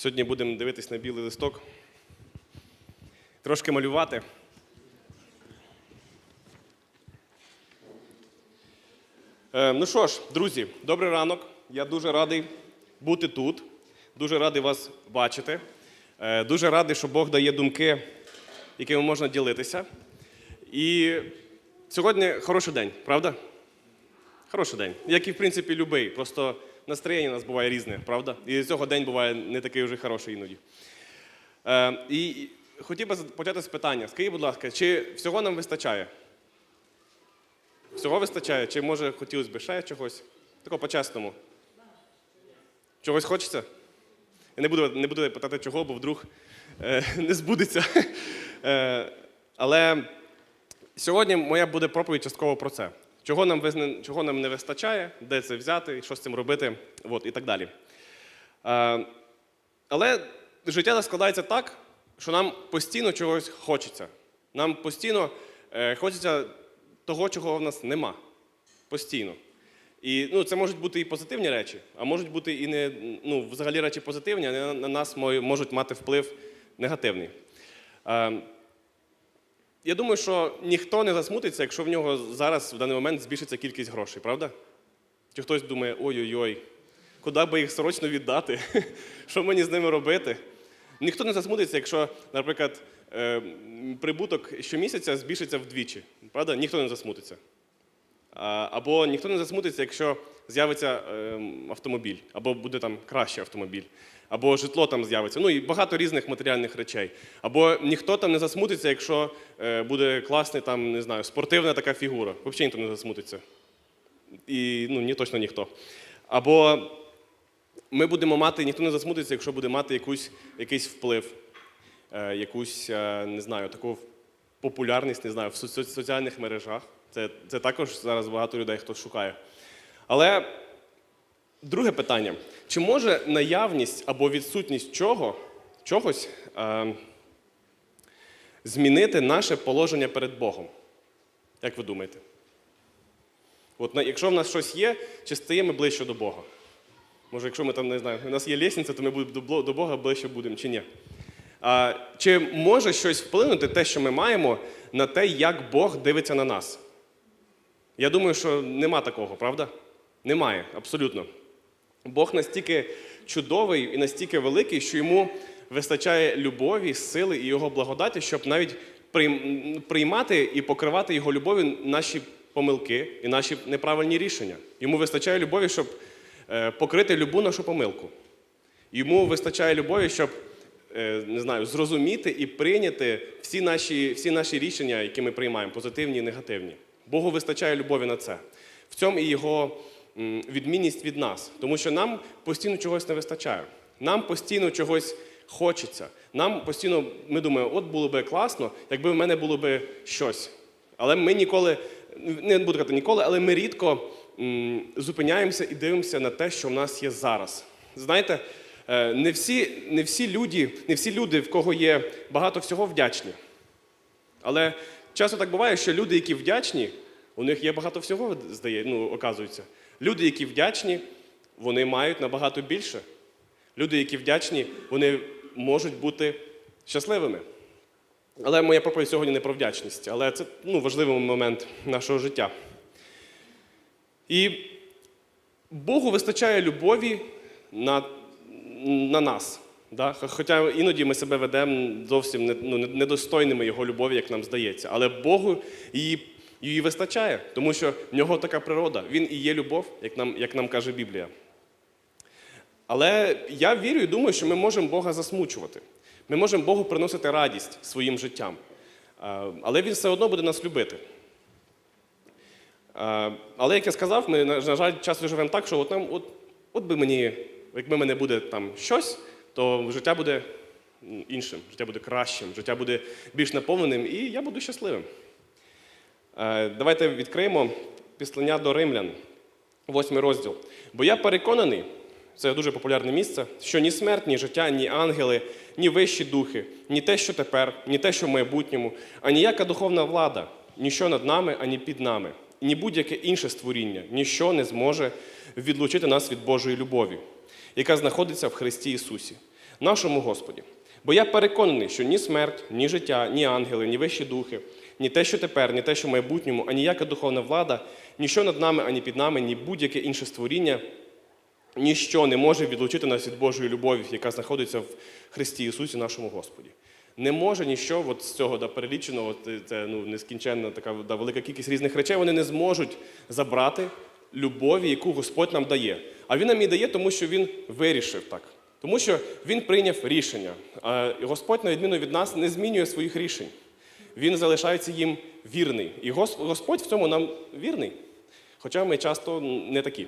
Сьогодні будемо дивитись на білий листок, трошки малювати. Е, Ну що ж, друзі, добрий ранок. Я дуже радий бути тут. Дуже радий вас бачити. Е, Дуже радий, що Бог дає думки, якими можна ділитися. І сьогодні хороший день, правда? Хороший день. Як і в принципі любий. Просто настроєння у нас буває різне, правда? І цього день буває не такий вже хороший іноді. Е, і хотів би почати з питання. Скажіть, будь ласка, чи всього нам вистачає? Всього вистачає? Чи може хотілося б ще чогось? Тако по-чесному. Чогось хочеться? Я не буду, не буду питати, чого, бо вдруг е, не збудеться. Е, але сьогодні моя буде проповідь частково про це. Чого нам, чого нам не вистачає, де це взяти, що з цим робити, от, і так далі. Е, але життя складається так, що нам постійно чогось хочеться. Нам постійно е, хочеться того, чого в нас нема. Постійно. І ну, це можуть бути і позитивні речі, а можуть бути і не ну, взагалі речі позитивні, а на, на нас можуть мати вплив негативний. Я думаю, що ніхто не засмутиться, якщо в нього зараз в даний момент збільшиться кількість грошей, правда? Чи хтось думає, ой-ой-ой, куди би їх срочно віддати? Що мені з ними робити? Ніхто не засмутиться, якщо, наприклад, е, прибуток щомісяця збільшиться вдвічі. Правда? Ніхто не засмутиться. Або ніхто не засмутиться, якщо з'явиться ем, автомобіль, або буде там кращий автомобіль, або житло там з'явиться. Ну і багато різних матеріальних речей. Або ніхто там не засмутиться, якщо е, буде класний там, не знаю, спортивна така фігура. Взагалі ніхто не засмутиться. І ну, ні, точно ніхто. Або ми будемо мати, ніхто не засмутиться, якщо буде мати якусь, якийсь вплив, е, якусь, е, не знаю, таку популярність, не знаю, в соціальних мережах. Це, це також зараз багато людей хто шукає. Але друге питання: чи може наявність або відсутність чого, чогось е, змінити наше положення перед Богом? Як ви думаєте? От якщо в нас щось є, чи стаємо ближче до Бога? Може, якщо ми там не знаю, у нас є лісниця, то ми до Бога ближче будемо чи ні? А, чи може щось вплинути те, що ми маємо, на те, як Бог дивиться на нас? Я думаю, що нема такого, правда? Немає, абсолютно. Бог настільки чудовий і настільки великий, що йому вистачає любові, сили і його благодаті, щоб навіть приймати і покривати його любов'ю наші помилки і наші неправильні рішення. Йому вистачає любові, щоб е, покрити любу нашу помилку. Йому вистачає любові, щоб е, не знаю, зрозуміти і прийняти всі наші, всі наші рішення, які ми приймаємо, позитивні і негативні. Богу вистачає любові на це. В цьому і його відмінність від нас, тому що нам постійно чогось не вистачає. Нам постійно чогось хочеться. Нам постійно ми думаємо, от було би класно, якби в мене було би щось. Але ми ніколи, не буду казати ніколи, але ми рідко зупиняємося і дивимося на те, що в нас є зараз. Знаєте, е, не всі, не всі люди, не всі люди, в кого є багато всього, вдячні. Але часто так буває, що люди, які вдячні, у них є багато всього, здає, ну, оказується. Люди, які вдячні, вони мають набагато більше. Люди, які вдячні, вони можуть бути щасливими. Але моя проповідь сьогодні не про вдячність, але це ну, важливий момент нашого життя. І Богу вистачає любові на, на нас. Да? Хоча іноді ми себе ведемо зовсім ну, не- недостойними Його любові, як нам здається. Але Богу її, її вистачає, тому що в нього така природа. Він і є любов, як нам, як нам каже Біблія. Але я вірю і думаю, що ми можемо Бога засмучувати. Ми можемо Богу приносити радість своїм життям. Але Він все одно буде нас любити. Але як я сказав, ми, на жаль, часто живемо так, що от нам, от, от би мені, якби мене буде там щось, то життя буде іншим, життя буде кращим, життя буде більш наповненим, і я буду щасливим. Е, Давайте відкриємо післання до римлян, восьмий розділ. Бо я переконаний, це дуже популярне місце, що ні смерть, ні життя, ні ангели, ні вищі духи, ні те, що тепер, ні те, що в майбутньому, а ніяка духовна влада, ніщо над нами, ані під нами, ні будь-яке інше створіння, ніщо не зможе відлучити нас від Божої любові, яка знаходиться в Христі Ісусі. нашому Господі. Бо я переконаний, що ні смерть, ні життя, ні ангели, ні вищі духи, ні те, що тепер, ні те, що в майбутньому, ані яка духовна влада, ніщо над нами, ані під нами, ні будь-яке інше створіння, ніщо не може відлучити нас від Божої любові, яка знаходиться в Христі Ісусі, нашому Господі. Не може ніщо от з цього да, переліченого, е, це ну, нескінченна така да, велика кількість різних речей, вони не зможуть забрати любові, яку Господь нам дає. А Він нам її дає, тому що Він вирішив так. Тому що Він прийняв рішення. А Господь, на відміну від нас, не змінює своїх рішень. Він залишається їм вірний. І Господь в цьому нам вірний. Хоча ми часто не такі.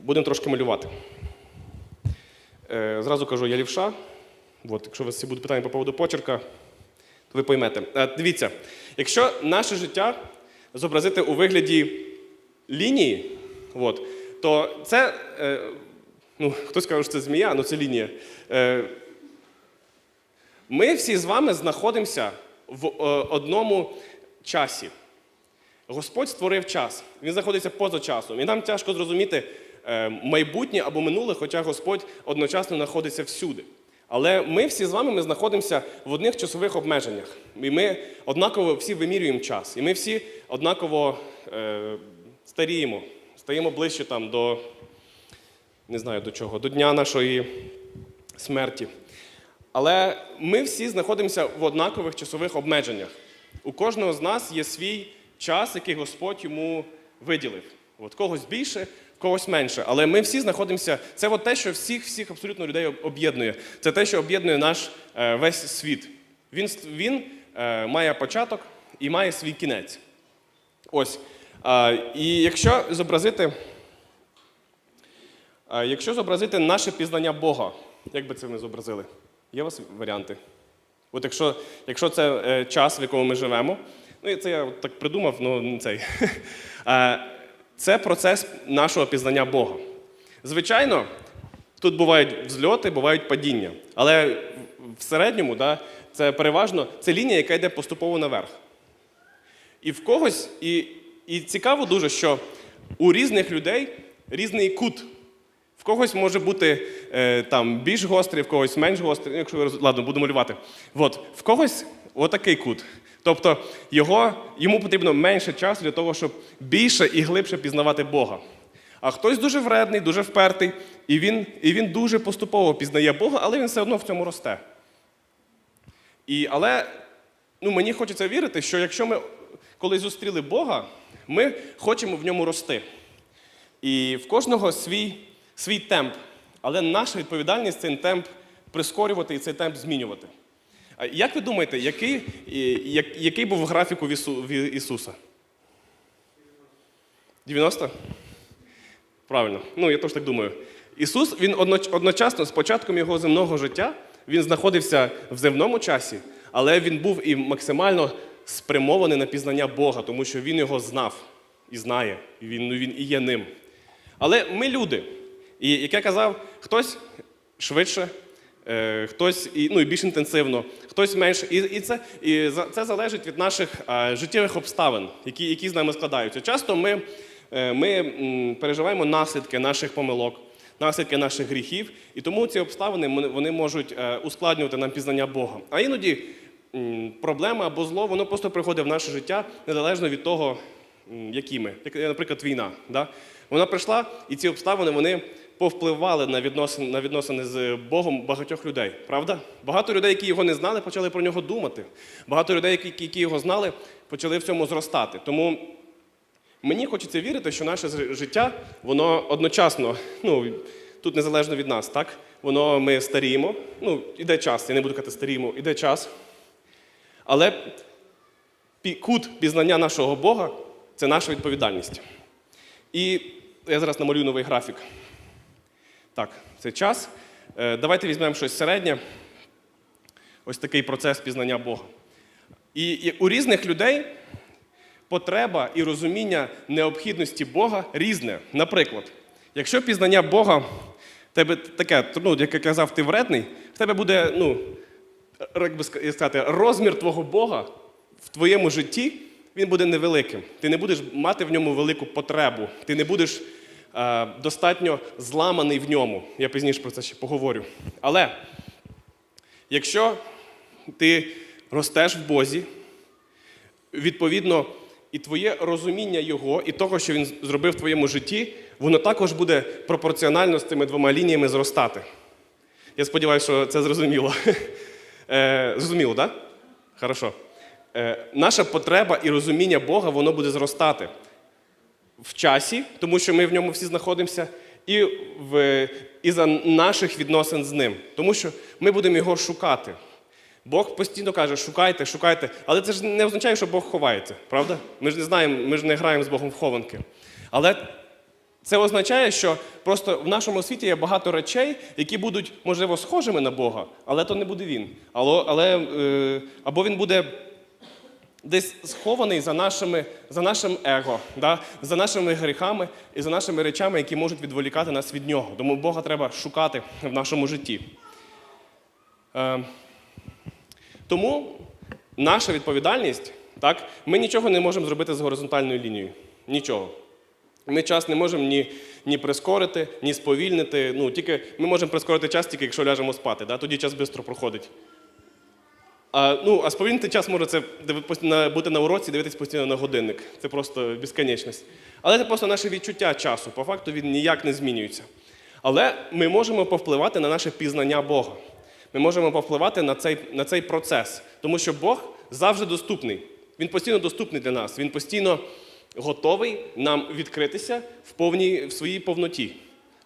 Будемо трошки малювати. Е, Зразу кажу, я лівша. От, якщо у вас всі будуть питання по поводу почерка, то ви поймете. Е, Дивіться, якщо наше життя зобразити у вигляді лінії, от, то це, е, ну, хтось каже, що це змія, але це лінія. Ми всі з вами знаходимося в е, одному часі. Господь створив час, він знаходиться поза часом. І нам тяжко зрозуміти е, майбутнє або минуле, хоча Господь одночасно знаходиться всюди. Але ми всі з вами ми знаходимося в одних часових обмеженнях. І ми однаково всі вимірюємо час. І ми всі однаково е, старіємо, стаємо ближче там, до, не знаю до чого, до дня нашої смерті. Але ми всі знаходимося в однакових часових обмеженнях. У кожного з нас є свій час, який Господь йому виділив. От когось більше, когось менше. Але ми всі знаходимося. Це от те, що всіх, всіх абсолютно людей об'єднує. Це те, що об'єднує наш е, весь світ. Він, він е, має початок і має свій кінець. Ось. А, і якщо зобразити, а, якщо зобразити наше пізнання Бога, як би це ми зобразили? Є у вас варіанти? От якщо, якщо це е, час, в якому ми живемо, ну це я так придумав, ну не цей. Це процес нашого пізнання Бога. Звичайно, тут бувають взльоти, бувають падіння. Але в середньому да, це переважно це лінія, яка йде поступово наверх. І в когось, і, і цікаво дуже, що у різних людей різний кут. В когось може бути е, там більш гострий, в когось менш гострий. Якщо ви роз- ладно, буду малювати. От, в когось отакий кут. Тобто його, йому потрібно менше часу для того, щоб більше і глибше пізнавати Бога. А хтось дуже вредний, дуже впертий, і він, і він дуже поступово пізнає Бога, але він все одно в цьому росте. І, але ну, мені хочеться вірити, що якщо ми колись зустріли Бога, ми хочемо в ньому рости. І в кожного свій, свій темп. Але наша відповідальність цей темп прискорювати і цей темп змінювати. Як ви думаєте, який, як- який був графік у Ісуса? 90? Правильно. Ну, я теж так думаю. Ісус, він одночасно з початком його земного життя, він знаходився в земному часі, але він був і максимально спрямований на пізнання Бога, тому що він його знав і знає, він, ну, він і є ним. Але ми люди. І як я казав, хтось швидше, е, хтось і, ну, більш інтенсивно, хтось менше. І, і, це, і це залежить від наших е, життєвих обставин, які, які з нами складаються. Часто ми, е, ми переживаємо наслідки наших помилок, наслідки наших гріхів, і тому ці обставини вони- можуть ускладнювати нам пізнання Бога. А іноді проблема або зло, воно просто приходить в наше життя незалежно від того, які ми. Як, наприклад, війна. Да? Вона прийшла, і ці обставини вони повпливали на відносини, на відносини з Богом багатьох людей. Правда? Багато людей, які його не знали, почали про нього думати. Багато людей, які, які його знали, почали в цьому зростати. Тому мені хочеться вірити, що наше життя, воно одночасно, ну, тут незалежно від нас, так? Воно ми старіємо. Ну, іде час, я не буду казати старіємо, іде час. Але кут пізнання нашого Бога це наша відповідальність. І я зараз намалюю новий графік. Так, це час. Е, Давайте візьмемо щось середнє. Ось такий процес пізнання Бога. І, у різних людей потреба і розуміння необхідності Бога різне. Наприклад, якщо пізнання Бога тебе таке, ну, як я казав, ти вредний, в тебе буде, ну, як би ска- сказати, розмір твого Бога в твоєму житті він буде невеликим. Ти не будеш мати в ньому велику потребу. Ти не будеш достатньо зламаний в ньому. Я пізніше про це ще поговорю. Але якщо ти ростеш в Бозі, відповідно, і твоє розуміння Його, і того, що Він зробив в твоєму житті, воно також буде пропорціонально з цими двома лініями зростати. Я сподіваюся, що це зрозуміло. Е, Зрозуміло, так? Хорошо. Е, Наша потреба і розуміння Бога, воно буде зростати в часі, тому що ми в ньому всі знаходимося, і, в, і за наших відносин з ним. Тому що ми будемо його шукати. Бог постійно каже, шукайте, шукайте. Але це ж не означає, що Бог ховається, правда? Ми ж не знаємо, ми ж не граємо з Богом в хованки. Але це означає, що просто в нашому світі є багато речей, які будуть, можливо, схожими на Бога, але то не буде він. Але, але, або він буде десь схований за, нашими, за нашим его, да? за нашими гріхами і за нашими речами, які можуть відволікати нас від нього. Тому Бога треба шукати в нашому житті. Е, тому наша відповідальність, так, ми нічого не можемо зробити з горизонтальною лінією. Нічого. Ми час не можемо ні, ні прискорити, ні сповільнити. Ну, тільки ми можемо прискорити час, тільки якщо ляжемо спати. Да? Тоді час швидко проходить. А, ну, а сповільнити час може це бути на уроці, дивитись постійно на годинник. Це просто безконечність. Але це просто наше відчуття часу. По факту він ніяк не змінюється. Але ми можемо повпливати на наше пізнання Бога. Ми можемо повпливати на цей, на цей процес, тому що Бог завжди доступний. Він постійно доступний для нас. Він постійно готовий нам відкритися в, повній, в своїй повноті.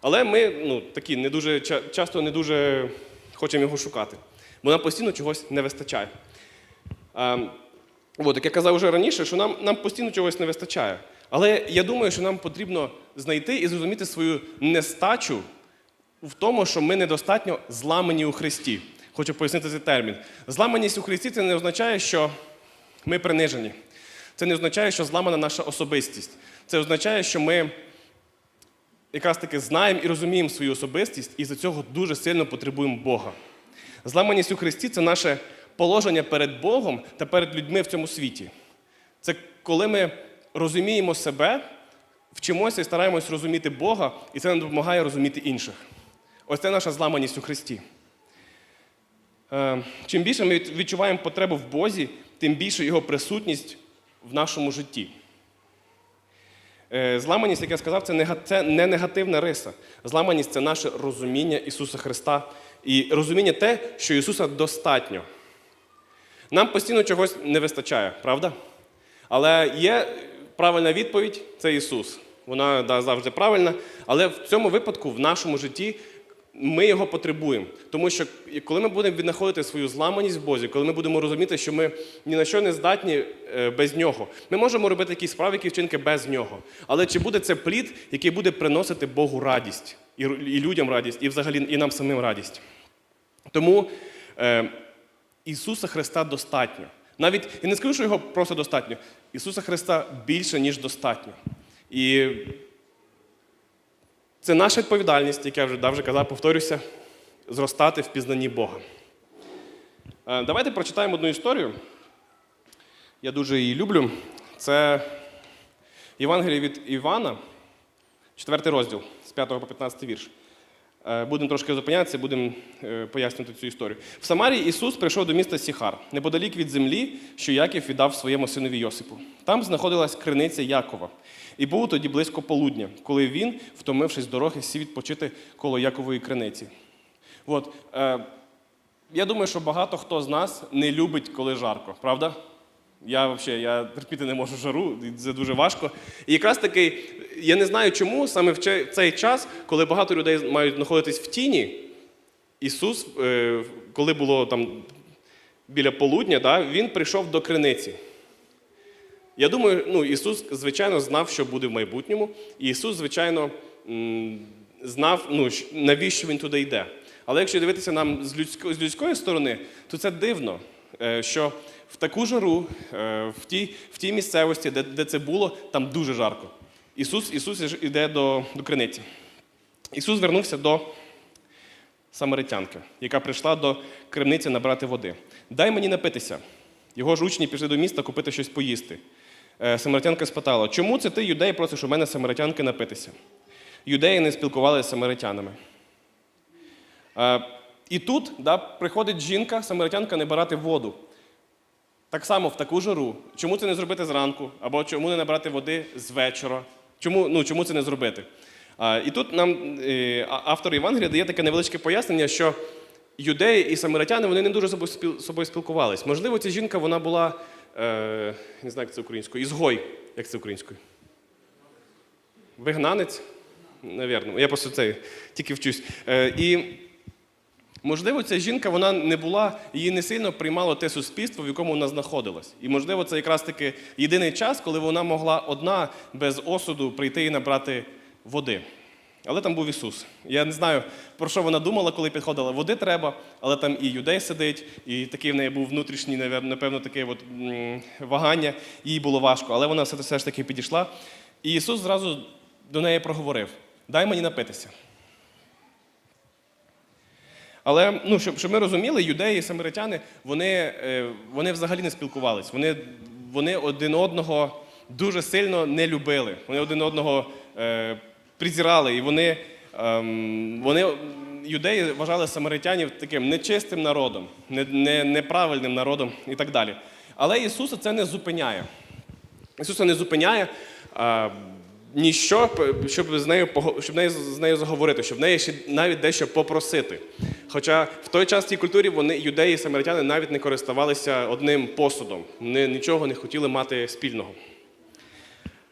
Але ми ну, такі не дуже, часто не дуже хочемо його шукати, бо нам постійно чогось не вистачає. А, от, як я казав вже раніше, що нам, нам постійно чогось не вистачає. Але я думаю, що нам потрібно знайти і зрозуміти свою нестачу в тому, що ми недостатньо зламані у Христі. Хочу пояснити цей термін. Зламаність у Христі це не означає, що ми принижені. Це не означає, що зламана наша особистість. Це означає, що ми якраз таки знаємо і розуміємо свою особистість, і за цього дуже сильно потребуємо Бога. Зламаність у Христі це наше положення перед Богом та перед людьми в цьому світі. Це коли ми розуміємо себе, вчимося і стараємось розуміти Бога, і це нам допомагає розуміти інших. Ось це наша зламаність у Христі. Е, Чим більше ми відчуваємо потребу в Бозі, тим більше його присутність в нашому житті. Е, Зламаність, як я сказав, це не негативна риса. Зламаність це наше розуміння Ісуса Христа і розуміння те, що Ісуса достатньо. Нам постійно чогось не вистачає, правда? Але є правильна відповідь це Ісус. Вона да, завжди правильна. Але в цьому випадку, в нашому житті, ми його потребуємо. Тому що коли ми будемо віднаходити свою зламаність в Бозі, коли ми будемо розуміти, що ми ні на що не здатні е, без нього, ми можемо робити якісь справи, які вчинки без нього. Але чи буде це плід, який буде приносити Богу радість, і, людям радість, і взагалі і нам самим радість? Тому е, Ісуса Христа достатньо. Навіть я не скажу, що його просто достатньо. Ісуса Христа більше, ніж достатньо. І це наша відповідальність, як я вже, да, казав, повторюся, зростати в пізнанні Бога. Е, Давайте прочитаємо одну історію. Я дуже її люблю. Це Євангеліє від Івана, 4 розділ 5 по 15 вірш. Е, Будемо трошки зупинятися, будемо е, пояснювати цю історію. В Самарії Ісус прийшов до міста Сіхар, неподалік від землі, що Яків віддав своєму синові Йосипу. Там знаходилась криниця Якова. І був тоді близько полудня, коли він, втомившись з дороги, сів відпочити коло Якової криниці. От, е, я думаю, що багато хто з нас не любить, коли жарко, правда? Я взагалі я терпіти не можу жару, це дуже важко. І якраз таки, я не знаю чому, саме в цей час, коли багато людей мають знаходитись в тіні, Ісус, е, коли було там біля полудня, да, Він прийшов до криниці. Я думаю, ну, Ісус, звичайно, знав, що буде в майбутньому, і Ісус, звичайно, знав, ну, навіщо він туди йде. Але якщо дивитися нам з людської, сторони, то це дивно, е, що в таку жару, е, в тій, в тій місцевості, де, де це було, там дуже жарко. Ісус, Ісус іде до, до криниці. Ісус звернувся до самаритянки, яка прийшла до криниці набрати води. Дай мені напитися. Його ж учні пішли до міста купити щось поїсти. Е, Самаритянка спитала, чому це ти, юдей, просиш у мене самаритянки напитися? юдеї не спілкувалися з самаритянами. Е, І тут да, приходить жінка, самаритянка, не брати воду. Так само в таку жару. Чому це не зробити зранку? Або чому не набрати води з вечора? Чому, ну, чому це не зробити? А, і тут нам е, а- автор Євангелія дає таке невеличке пояснення, що юдеї і самаритяни вони не дуже з собою спілкувались. Можливо, ця жінка вона була, е, не знаю, як це українською, ізгой, як це українською. Вигнанець? Навірно. Я просто це тільки вчусь. Е, і Можливо, ця жінка вона не була, її не сильно приймало те суспільство, в якому вона знаходилась. І можливо, це якраз таки єдиний час, коли вона могла одна без осуду прийти і набрати води. Але там був Ісус. Я не знаю, про що вона думала, коли підходила. Води треба, але там і юдей сидить, і такий в неї був внутрішній, напевно, таке от, вагання. Їй було важко, але вона все ж таки підійшла. І Ісус зразу до неї проговорив: дай мені напитися. Але ну, щоб, щоб ми розуміли, юдеї і самаритяни вони, е, вони взагалі не спілкувались. Вони, вони один одного дуже сильно не любили. Вони один одного е, презирали. І вони, ем, вони, юдеї вважали самаритянів таким нечистим народом, не, не, неправильним народом і так далі. Але Ісуса це не зупиняє. Ісуса не зупиняє а, ніщо, щоб з нею щоб з нею заговорити, щоб в неї ще навіть дещо попросити. Хоча в той час в тій культурі вони, юдеї і самаритяни, навіть не користувалися одним посудом, вони нічого не хотіли мати спільного.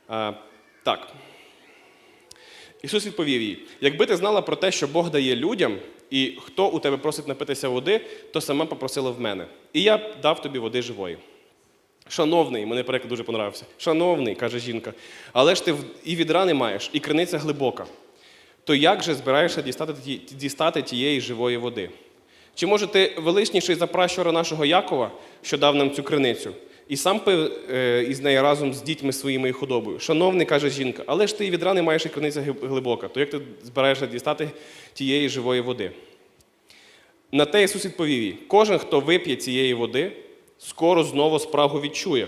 А, так. Ісус відповів їй: якби ти знала про те, що Бог дає людям, і хто у тебе просить напитися води, то сама попросила в мене. І я дав тобі води живої. Шановний, мене переклад дуже понравився. Шановний, каже жінка, але ж ти і відра не маєш, і криниця глибока. То як же збираєшся дістати, дістати тієї живої води? Чи може ти величніший за пращура нашого Якова, що дав нам цю криницю, і сам пив е, із неї разом з дітьми своїми і худобою? Шановний, каже жінка, але ж ти і відра не маєш, і криниця глибока. То як ти збираєшся дістати тієї живої води? На те Ісус відповів їй: кожен, хто вип'є цієї води, скоро знову спрагу відчує.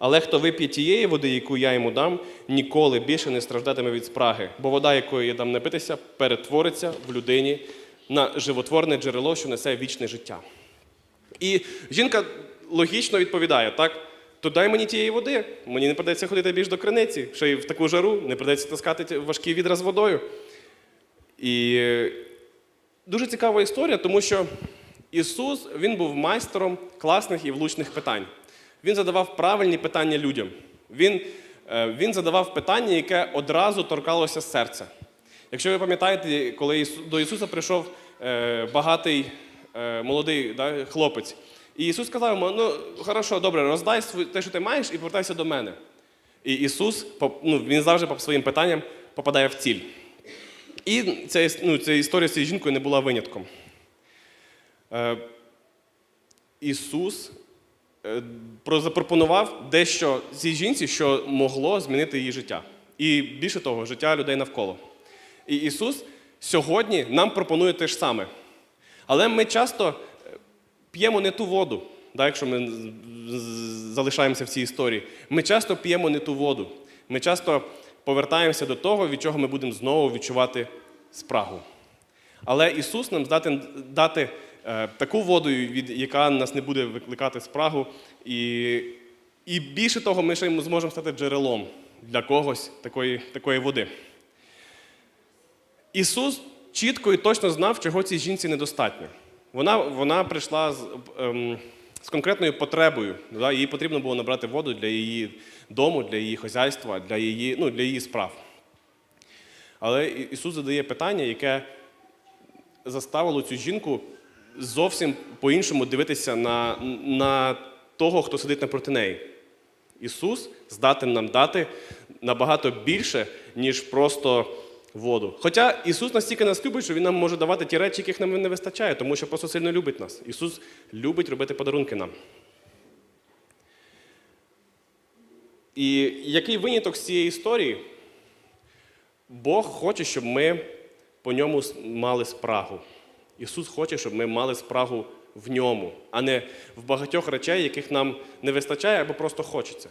Але хто вип'є тієї води, яку я йому дам, ніколи більше не страждатиме від спраги, бо вода, якою я дам напитися, перетвориться в людині на животворне джерело, що несе вічне життя. І жінка логічно відповідає: так, то дай мені тієї води, мені не придеться ходити більш до криниці, ще й в таку жару, не придеться таскати важкі відра з водою. І дуже цікава історія, тому що Ісус він був майстером класних і влучних питань. Він задавав правильні питання людям. Він, е, він задавав питання, яке одразу торкалося серця. Якщо ви пам'ятаєте, коли до Ісуса прийшов е, багатий е, молодий да, хлопець, і Ісус сказав йому: ну, хорошо, добре, роздай те, що ти маєш, і повертайся до мене. І Ісус, ну, він завжди по своїм питанням попадає в ціль. І ця, ну, ця історія з цією жінкою не була винятком. Ісус запропонував дещо цій жінці, що могло змінити її життя. І більше того, життя людей навколо. І Ісус сьогодні нам пропонує те ж саме. Але ми часто е, п'ємо не ту воду, да, якщо ми залишаємося в цій історії. Ми часто п'ємо не ту воду. Ми часто повертаємося до того, від чого ми будемо знову відчувати спрагу. Але Ісус нам здатен дати е, таку воду, від, яка нас не буде викликати спрагу. І, і більше того, ми ще зможемо стати джерелом для когось такої, такої води. Ісус чітко і точно знав, чого цій жінці недостатньо. Вона, вона прийшла з, ем, з конкретною потребою. Да? Їй потрібно було набрати воду для її дому, для її хазяйства, для її, ну, для її справ. Але Ісус задає питання, яке заставило цю жінку зовсім по-іншому дивитися на, на того, хто сидить напроти неї. Ісус здатен нам дати набагато більше, ніж просто воду. Хоча Ісус настільки нас любить, що Він нам може давати ті речі, яких нам не вистачає, тому що просто сильно любить нас. Ісус любить робити подарунки нам. І який виняток з цієї історії? Бог хоче, щоб ми по ньому мали спрагу. Ісус хоче, щоб ми мали спрагу в ньому, а не в багатьох речей, яких нам не вистачає або просто хочеться.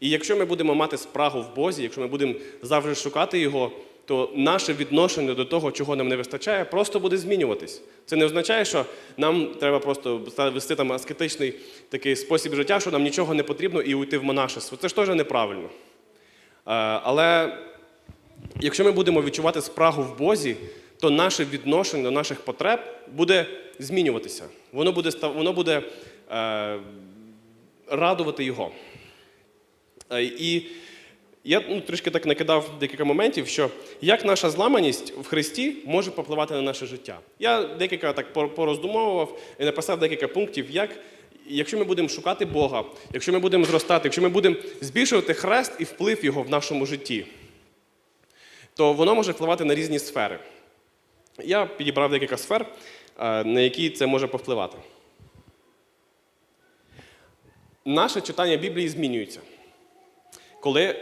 І якщо ми будемо мати спрагу в Бозі, якщо ми будемо завжди шукати Його, то наше відношення до того, чого нам не вистачає, просто буде змінюватись. Це не означає, що нам треба просто вести там аскетичний такий спосіб життя, що нам нічого не потрібно і уйти в монашество. Це ж теж неправильно. Е, Але якщо ми будемо відчувати спрагу в Бозі, то наше відношення до наших потреб буде змінюватися. Воно буде, воно буде е, радувати його. Е, І я ну, трішки так накидав декілька моментів, що як наша зламаність в Христі може попливати на наше життя. Я декілька так пороздумовував і написав декілька пунктів, як. Якщо ми будемо шукати Бога, якщо ми будемо зростати, якщо ми будемо збільшувати хрест і вплив його в нашому житті, то воно може впливати на різні сфери. Я підібрав декілька сфер, е, на які це може повпливати. Наше читання Біблії змінюється, коли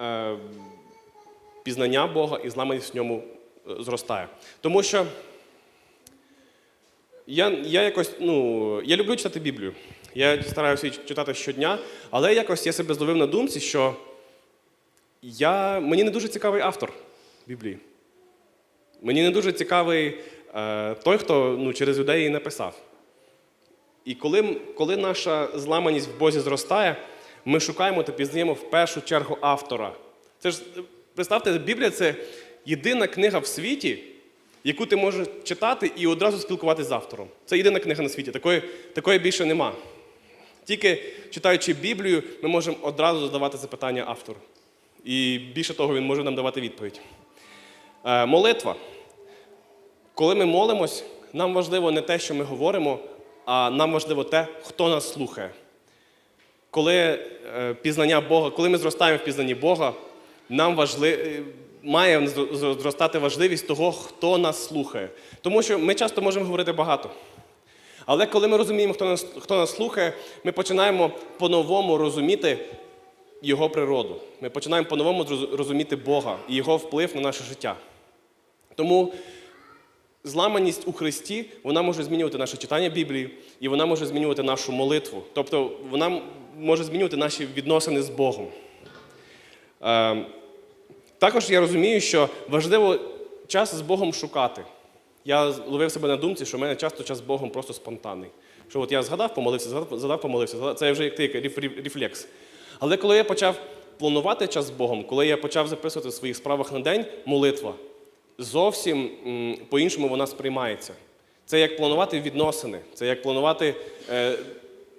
е, пізнання Бога і зламаність в ньому е, зростає. Тому що я, я якось, ну, я люблю читати Біблію. Я стараюся її читати щодня, але якось я себе зловив на думці, що я, мені не дуже цікавий автор Біблії. Мені не дуже цікавий е, той, хто ну, через людей її написав. І коли, коли наша зламаність в Бозі зростає, ми шукаємо та пізнаємо в першу чергу автора. Це ж, представте, Біблія це єдина книга в світі, яку ти можеш читати і одразу спілкуватися з автором. Це єдина книга на світі. Такої, такої більше нема. Тільки читаючи Біблію, ми можемо одразу задавати запитання автору. І більше того, він може нам давати відповідь. Е, молитва. Коли ми молимось, нам важливо не те, що ми говоримо, а нам важливо те, хто нас слухає. Коли е, пізнання Бога, коли ми зростаємо в пізнанні Бога, нам важли, е, має зро- зро- зростати важливість того, хто нас слухає. Тому що ми часто можемо говорити багато. Але коли ми розуміємо, хто нас, хто нас слухає, ми починаємо по-новому розуміти його природу. Ми починаємо по-новому розуміти Бога і його вплив на наше життя. Тому зламаність у Христі вона може змінювати наше читання Біблії, і вона може змінювати нашу молитву. Тобто вона може змінювати наші відносини з Богом. Е, також я розумію, що важливо час з Богом шукати. Я ловив себе на думці, що в мене часто час з Богом просто спонтанний. Що от я згадав, помолився, згадав, помолився. згадав. Це вже як такий реф- реф- рефлекс. Але коли я почав планувати час з Богом, коли я почав записувати в своїх справах на день молитва, зовсім по-іншому вона сприймається. Це як планувати відносини, це як планувати. Е,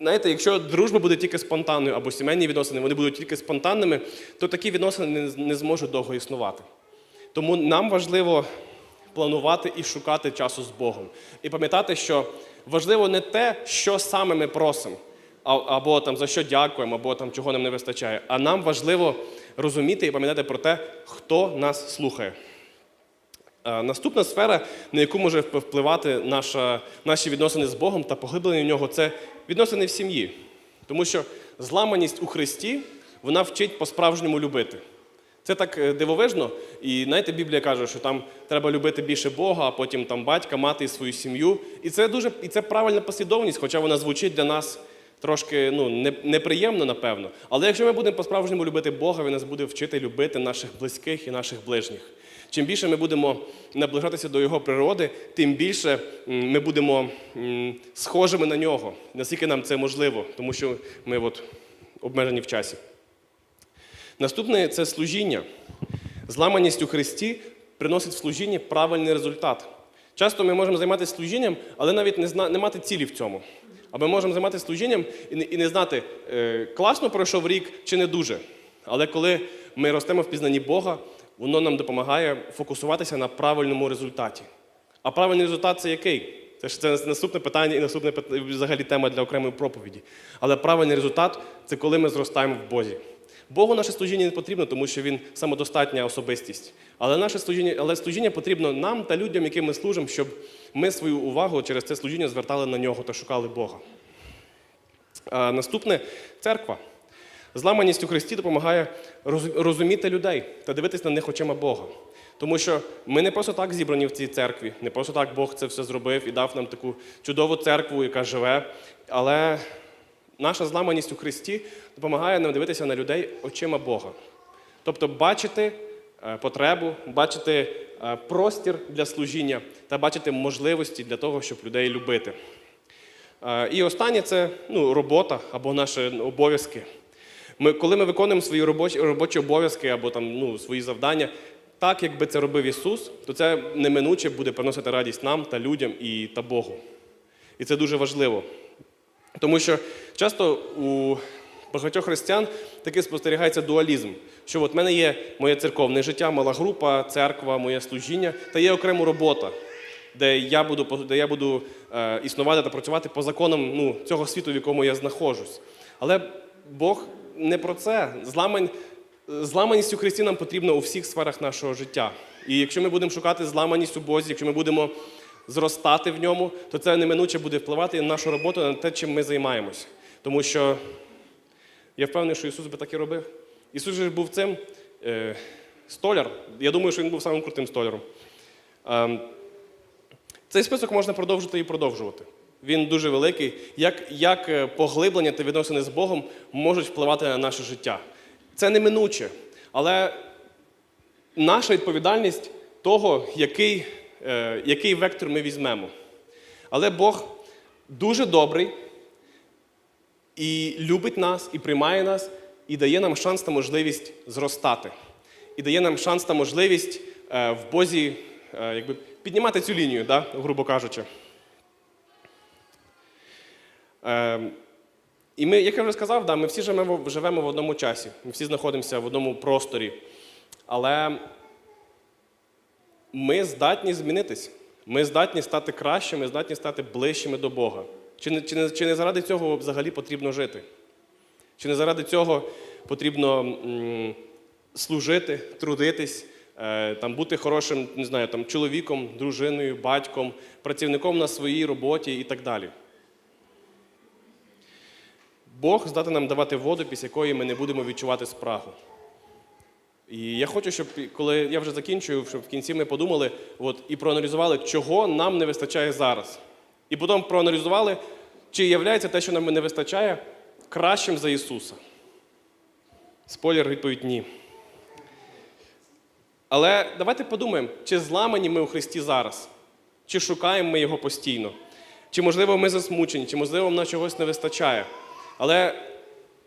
знаєте, якщо дружба буде тільки спонтанною, або сімейні відносини, вони будуть тільки спонтанними, то такі відносини не, зможуть довго існувати. Тому нам важливо планувати і шукати часу з Богом. І пам'ятати, що важливо не те, що саме ми просимо, або там за що дякуємо, або там чого нам не вистачає. А нам важливо розуміти і пам'ятати про те, хто нас слухає. Е, Наступна сфера, на яку може впливати наша, наші відносини з Богом та поглиблення в нього, це відносини в сім'ї. Тому що зламаність у Христі вона вчить по-справжньому любити. Це так е, дивовижно. І знаєте, Біблія каже, що там треба любити більше Бога, а потім там батька, мати і свою сім'ю. І це дуже і це правильна послідовність, хоча вона звучить для нас трошки ну, не- неприємно, напевно. Але якщо ми будемо по-справжньому любити Бога, він нас буде вчити любити наших близьких і наших ближніх. Чим більше ми будемо наближатися до Його природи, тим більше ми будемо схожими на нього, наскільки нам це можливо, тому що ми от обмежені в часі. Наступне це служіння. Зламаність у Христі приносить в служінні правильний результат. Часто ми можемо займатися служінням, але навіть не, зна... не мати цілі в цьому. А ми можемо займатися служінням і не, і не знати, е, класно пройшов рік чи не дуже. Але коли ми ростемо в пізнанні Бога, воно нам допомагає фокусуватися на правильному результаті. А правильний результат це який? Це ж це наступне питання і наступне взагалі тема для окремої проповіді. Але правильний результат це коли ми зростаємо в Бозі. Богу наше служіння не потрібно, тому що він самодостатня особистість. Але наше служіння, але служіння потрібно нам та людям, яким ми служимо, щоб ми свою увагу через це служіння звертали на нього та шукали Бога. А наступне церква. Зламаність у Христі допомагає розуміти людей та дивитись на них очима Бога. Тому що ми не просто так зібрані в цій церкві, не просто так Бог це все зробив і дав нам таку чудову церкву, яка живе. Але наша зламаність у Христі допомагає нам дивитися на людей очима Бога. Тобто бачити е, потребу, бачити е, простір для служіння та бачити можливості для того, щоб людей любити. Е, І останнє це ну, робота або наші обов'язки. Ми, коли ми виконуємо свої робочі, робочі обов'язки або там, ну, свої завдання, так, якби це робив Ісус, то це неминуче буде приносити радість нам та людям і та Богу. І це дуже важливо. Тому що часто у багатьох християн таки спостерігається дуалізм, що от в мене є моє церковне життя, мала група, церква, моє служіння, та є окрема робота, де я буду, де я буду е, існувати та працювати по законам ну, цього світу, в якому я знаходжусь. Але Бог не про це. Зламань, зламаність у Христі нам потрібна у всіх сферах нашого життя. І якщо ми будемо шукати зламаність у Бозі, якщо ми будемо зростати в ньому, то це неминуче буде впливати на нашу роботу, на те, чим ми займаємось. Тому що я впевнений, що Ісус би так і робив. Ісус же був цим е, столяр. Я думаю, що він був самим крутим столяром. Ем, цей список можна продовжити і продовжувати. Він дуже великий. Як, як е, поглиблення та відносини з Богом можуть впливати на наше життя. Це неминуче. Але наша відповідальність того, який, е, який вектор ми візьмемо. Але Бог дуже добрий і любить нас, і приймає нас, і дає нам шанс та можливість зростати. І дає нам шанс та можливість е, в Бозі е, якби, піднімати цю лінію, да, грубо кажучи. Е, і ми, як я вже сказав, да, ми всі живемо в одному часі, ми всі знаходимося в одному просторі. Але ми здатні змінитись. Ми здатні стати кращими, здатні стати ближчими до Бога. Чи не, чи, не, чи не заради цього взагалі потрібно жити? Чи не заради цього потрібно м, служити, трудитись, е, там, бути хорошим не знаю, там, чоловіком, дружиною, батьком, працівником на своїй роботі і так далі? Бог здатний нам давати воду, після якої ми не будемо відчувати спрагу. І я хочу, щоб коли я вже закінчую, щоб в кінці ми подумали от, і проаналізували, чого нам не вистачає зараз. І потім проаналізували, чи є те, що нам не вистачає, кращим за Ісуса. Спойлер, відповідь ні. Але давайте подумаємо, чи зламані ми у Христі зараз, чи шукаємо ми Його постійно, чи, можливо, ми засмучені, чи, можливо, нам чогось не вистачає. Але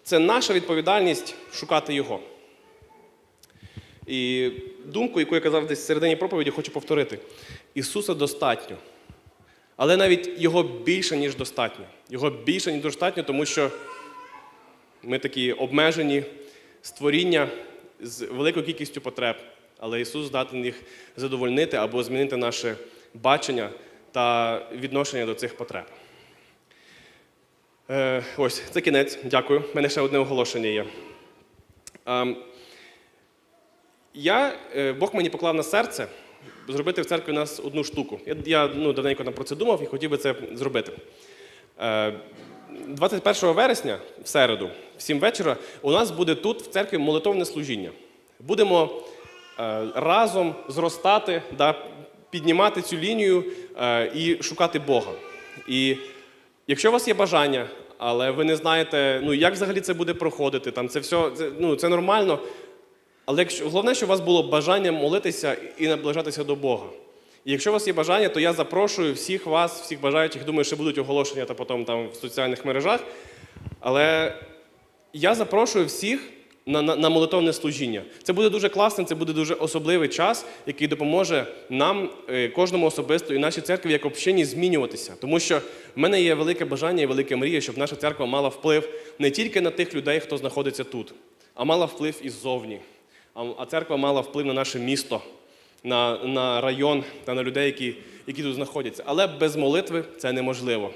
це наша відповідальність шукати Його. І думку, яку я казав десь в середині проповіді, хочу повторити. Ісуса достатньо. Але навіть Його більше, ніж достатньо. Його більше, ніж достатньо, тому що ми такі обмежені створіння з великою кількістю потреб. Але Ісус здатний їх задовольнити або змінити наше бачення та відношення до цих потреб. Е, ось, це кінець. Дякую. У мене ще одне оголошення є. Ем, я, е, Бог мені поклав на серце зробити в церкві у нас одну штуку. Я, я ну, давненько про це думав і хотів би це зробити. Е, 21 вересня, в середу, в 7 вечора, у нас буде тут в церкві молитовне служіння. Будемо е, разом зростати, да, піднімати цю лінію е, і шукати Бога. І якщо у вас є бажання, але ви не знаєте, ну, як взагалі це буде проходити, там, це все це, ну, це нормально. Але якщо, головне, щоб у вас було бажання молитися і наближатися до Бога. І якщо у вас є бажання, то я запрошую всіх вас, всіх бажаючих, думаю, що будуть оголошення та потім там в соціальних мережах. Але я запрошую всіх на, на, на молитовне служіння. Це буде дуже класно, це буде дуже особливий час, який допоможе нам, е, кожному особисто і нашій церкві як общині змінюватися. Тому що в мене є велике бажання і велика мрія, щоб наша церква мала вплив не тільки на тих людей, хто знаходиться тут, а мала вплив іззовні. А, а церква мала вплив на наше місто, на, на район та на людей, які, які тут знаходяться. Але без молитви це неможливо.